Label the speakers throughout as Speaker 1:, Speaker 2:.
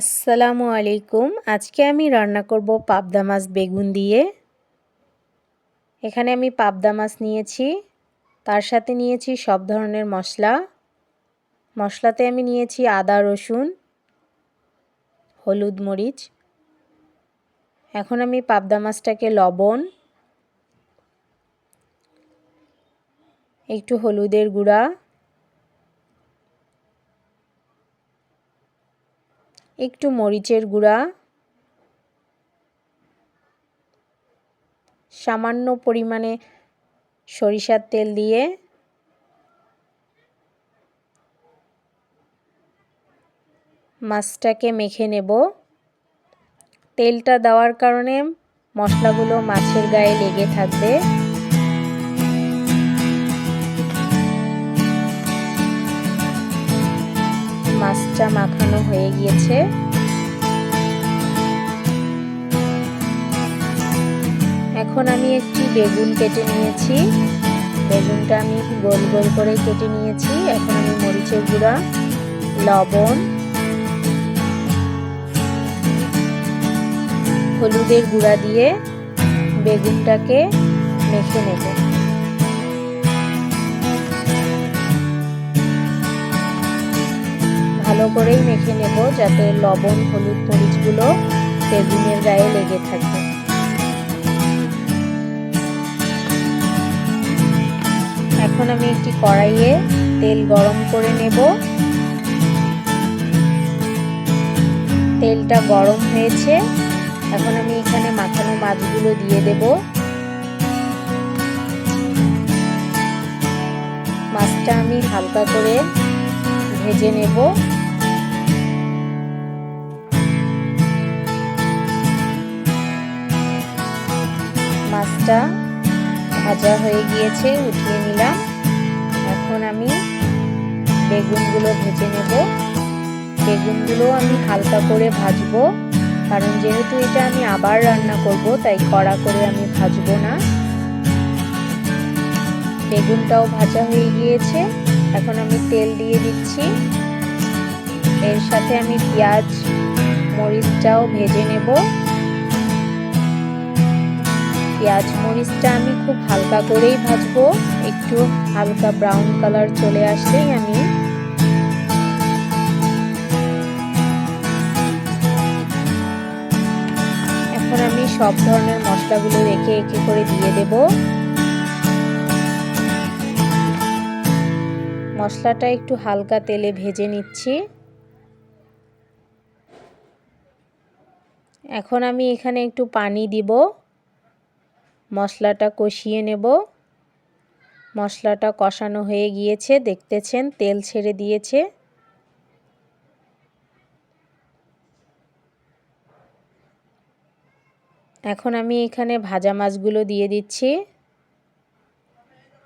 Speaker 1: আসসালামু আলাইকুম। আজকে আমি রান্না করব পাবদা মাছ বেগুন দিয়ে। এখানে আমি পাবদা মাছ নিয়েছি। তার সাথে নিয়েছি সব ধরনের মশলা। মশলাতে আমি নিয়েছি আদা, রসুন, হলুদ, মরিচ। এখন আমি পাবদা মাছটাকে লবণ, একটু হলুদের গুঁড়া একটু মরিচের গুঁড়া, সামান্য পরিমাণে সরিষার তেল দিয়ে মাছটাকে মেখে নেব। তেলটা দেওয়ার কারণে মশলাগুলো মাছের গায়ে লেগে থাকবে। মাছটা মাখানো হয়ে গিয়েছে। এখন আমি একটি বেগুন কেটে নিয়েছি। বেগুনটা আমি গোল গোল করে কেটে নিয়েছি। এখন আমি মরিচের গুঁড়া, লবণ, হলুদের গুঁড়া দিয়ে বেগুনটাকে মেখে নেব। ভালো করেই মেখে নেব যাতে লবণ, হলুদ মরিচগুলো বেগুনের গায়ে লেগে থাকে। এখন আমি একটি কড়াইয়ে তেল গরম করে নেব। তেলটা গরম হয়েছে। এখন আমি এখানে মাখানো মাছগুলো দিয়ে দেব। মাছটা আমি হালকা করে ভেজে নেব। মাছটা ভাজা হয়ে গিয়েছে, উঠিয়ে নিলাম। এখন আমি বেগুনগুলো ভেজে নেব। বেগুনগুলো আমি হালকা করে ভাজবো, কারণ যেহেতু এটা আমি আবার রান্না করব, তাই কড়া করে আমি ভাজবো না। বেগুনটাও ভাজা হয়ে গিয়েছে। এখন আমি তেল দিয়ে দিচ্ছি। এর সাথে আমি পেঁয়াজ, মরিচটাও ভেজে নেব। পেঁয়াজ মরিচটা আমি খুব হালকা করেই ভাজবো। একটু হালকা ব্রাউন কালার চলে আসলেই আমি এখন আমি সব ধরনের মশলাগুলো রেখে একে করে দিয়ে দেব। মশলাটা একটু হালকা তেলে ভেজে নিচ্ছি। এখন আমি এখানে একটু পানি দিব। মশলাটা কষিয়ে নেব। মশলাটা কষানো হয়ে গিয়েছে, দেখতেছেন তেল ছেড়ে দিয়েছে। এখন আমি এখানে ভাজা মাছগুলো দিয়ে দিচ্ছি।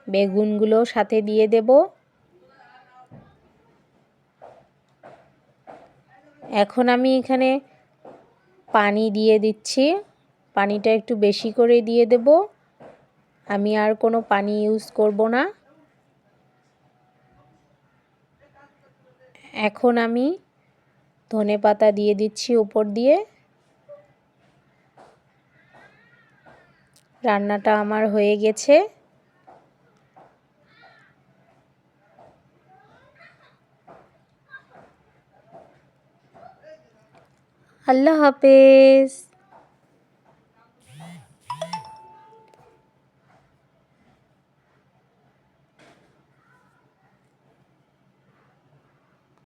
Speaker 1: বেগুনগুলো সাথে দিয়ে দেব। এখন আমি এখানে পানি দিয়ে দিচ্ছি। পানিটা একটু বেশি করে দিয়ে দেব। আমি আর কোনো পানি ইউজ করব না। এখন আমি ধনে পাতা দিয়ে দিচ্ছি উপর দিয়ে। রান্নাটা আমার হয়ে গেছে। আল্লাহ হাফেজ।